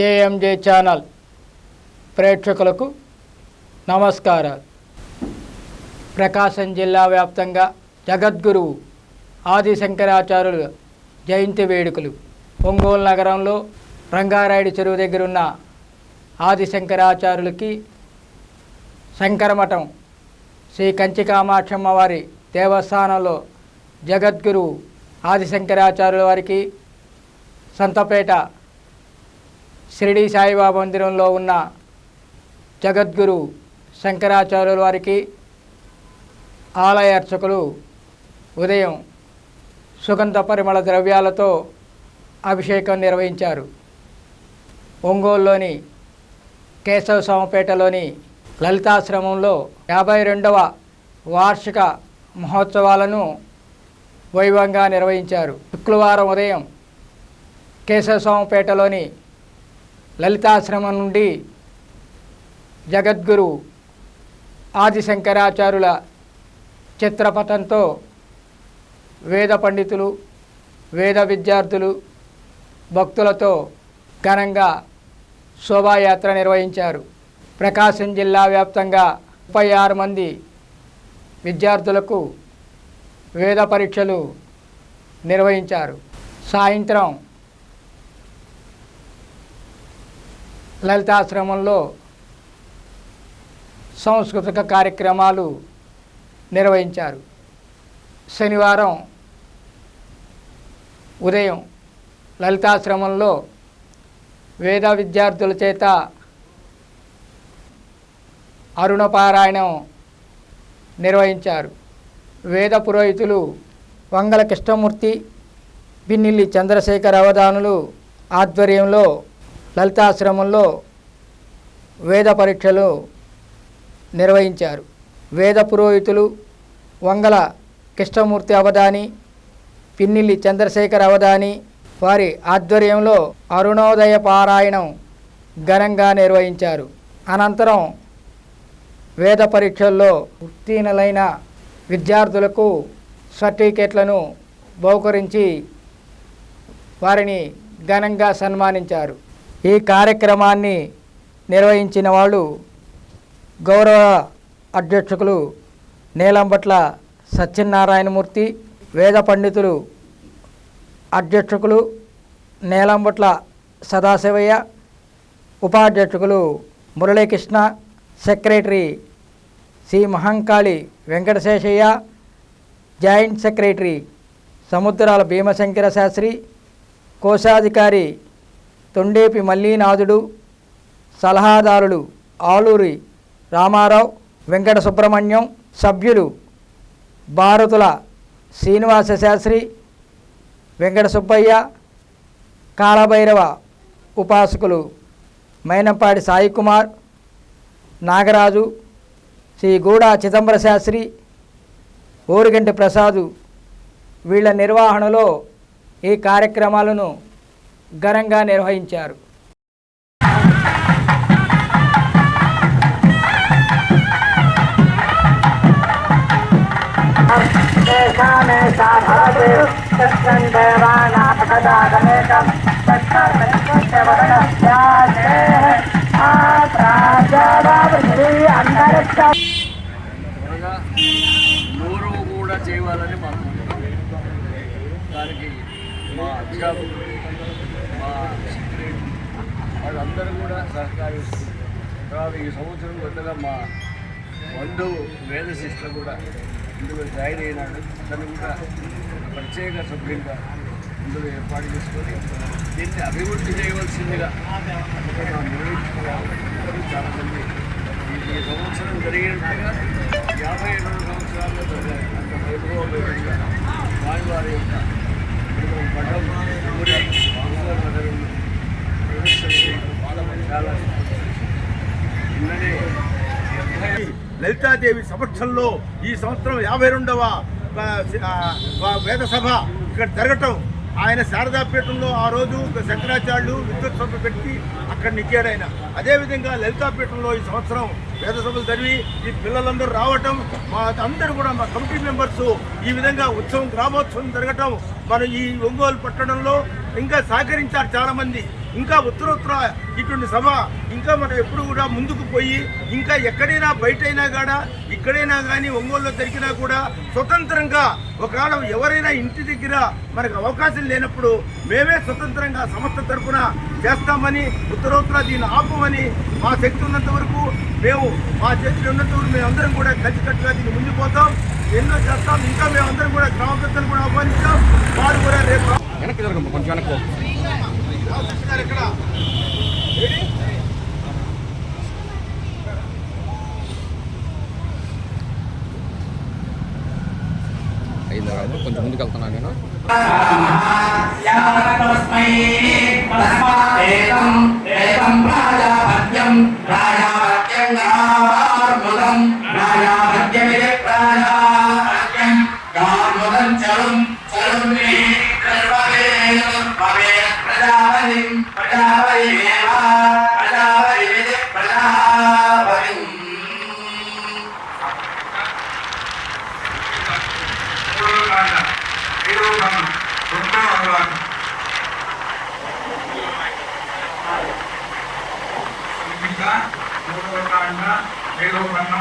JMJ channel ప్రేక్షకులకు నమస్కారాలు. ప్రకాశం జిల్లా వ్యాప్తంగా జగద్గురువు ఆదిశంకరాచార్యులు జయంతి వేడుకలు. ఒంగోలు నగరంలో రంగారాయుడు చెరువు దగ్గర ఉన్న ఆదిశంకరాచార్యులకి శంకరమఠం శ్రీ కంచికామాక్షమ్మ వారి దేవస్థానంలో జగద్గురువు ఆదిశంకరాచార్యుల వారికి సంతపేట షిరిడి సాయిబాబా మందిరంలో ఉన్న జగద్గురు శంకరాచార్యుల వారికి ఆలయ అర్చకులు ఉదయం సుగంధ పరిమళ ద్రవ్యాలతో అభిషేకం నిర్వహించారు. ఒంగోలులోని కేశవస్వామిపేటలోని లలితాశ్రమంలో యాభై రెండవ వార్షిక మహోత్సవాలను వైభవంగా నిర్వహించారు. శుక్రవారం ఉదయం కేశవస్వామిపేటలోని లలితాశ్రమం నుండి జగద్గురు ఆదిశంకరాచార్యుల చిత్రపటంతో వేద పండితులు వేద విద్యార్థులు భక్తులతో ఘనంగా శోభాయాత్ర నిర్వహించారు. ప్రకాశం జిల్లా వ్యాప్తంగా ముప్పై ఆరు మంది విద్యార్థులకు వేద పరీక్షలు నిర్వహించారు. సాయంత్రం లలితాశ్రమంలో సాంస్కృతిక కార్యక్రమాలు నిర్వహించారు. శనివారం ఉదయం లలితాశ్రమంలో వేద విద్యార్థుల చేత అరుణపారాయణం నిర్వహించారు. వేద పురోహితులు వంగల కృష్ణమూర్తి పిన్నిల్లి చంద్రశేఖర్ అవధానులు ఆధ్వర్యంలో లలితాశ్రమంలో వేద పరీక్షలు నిర్వహించారు. వేద పురోహితులు వంగల కృష్ణమూర్తి అవధాని పిన్నిల్లి చంద్రశేఖర్ అవధాని వారి ఆధ్వర్యంలో అరుణోదయ పారాయణం ఘనంగా నిర్వహించారు. అనంతరం వేద పరీక్షల్లో ఉత్తీర్ణులైన విద్యార్థులకు సర్టిఫికెట్లను బహుకరించి వారిని ఘనంగా సన్మానించారు. ఈ కార్యక్రమాన్ని నిర్వహించిన వాళ్ళు గౌరవ అధ్యక్షకులు నీలంబట్ల సత్యనారాయణమూర్తి వేద పండితులు అధ్యక్షకులు Neelambatla Sadasivayya ఉపాధ్యక్షకులు Muralikrishna secretary C Mahankali Venkataseshayya joint secretary Samudrala Bhimashankara Sastri కోశాధికారి తొండేపి మల్లీనాథుడు సలహాదారులు ఆలూరి రామారావు వెంకట సుబ్రహ్మణ్యం సభ్యులు భారతుల శ్రీనివాస శాస్త్రి వెంకట సుబ్బయ్య కాళభైరవ ఉపాసకులు మైనంపాడి సాయి కుమార్ నాగరాజు శ్రీ గూడ చిదంబర శాస్త్రి ఓరిగంటి ప్రసాదు వీళ్ళ నిర్వహణలో ఈ కార్యక్రమాలను ఘనంగా నిర్వహించారు. నూరు కూడా చేయాలని మాకు దానికి మా అధ్యాపకులు మా సెక్రటరీ వాళ్ళందరూ కూడా సహకరిస్తుంది తర్వాత ఈ సంవత్సరం కొత్తగా మా బంధువు వేద సిస్టర్ కూడా ఇందులో జాయిన్ అయినాడు. తను కూడా ప్రత్యేక సభ్యులుగా ఇందులో ఏర్పాటు చేసుకొని దీన్ని అభివృద్ధి చేయవలసిందిగా నిర్వహించుకోవాలి చాలామంది ఈ- ఈ సంవత్సరం జరిగినట్టుగా యాభై రెండు సంవత్సరాల్లో అంత వైభవపేతంగా వారి వారి యొక్క లలితాదేవి సమక్షంలో ఈ సంవత్సరం యాభై రెండవ వేదసభ ఇక్కడ జరగటం. ఆయన శారదాపీఠంలో ఆ రోజు శంకరాచార్యులు విద్యుత్ సభ పెట్టి అక్కడ నిగ్గాడు ఆయన. అదేవిధంగా లలితాపీఠంలో ఈ సంవత్సరం వేద సభలు జరిగి ఈ పిల్లలందరూ రావటం మా అందరూ కూడా మా కమిటీ మెంబర్స్ ఈ విధంగా ఉత్సవం గ్రామోత్సవం జరగటం మనం ఈ ఒంగోలు పట్టణంలో ఇంకా సహకరించారు చాలామంది. ఇంకా ఉత్తరోత్తర ఇటువంటి సభ ఇంకా మనం ఎప్పుడు కూడా ముందుకు పోయి ఇంకా ఎక్కడైనా బయటైనా కూడా ఇక్కడైనా కానీ ఒంగోలులో జరిగినా కూడా స్వతంత్రంగా ఒకవేళ ఎవరైనా ఇంటి దగ్గర మనకు అవకాశం లేనప్పుడు మేమే స్వతంత్రంగా సంస్థ తరఫున చేస్తామని ఉత్తరోత్తర దీన్ని ఆపమని మా శక్తి ఉన్నంత వరకు మేము మా చేతిలో ఉన్నంత వరకు మేమందరం కూడా కలిసికట్టుగా దీన్ని ముందుకు పోతాం. ఎన్నో చేస్తాం ఇంకా మేమందరం కూడా గ్రామ పెద్దలు కూడా ఆహ్వానిస్తాం. వారు కూడా రేపు వెనక్కి కొంచెం అయిందా? కొంచెం ముందుకు వెళ్తున్నాను నేను pero cuando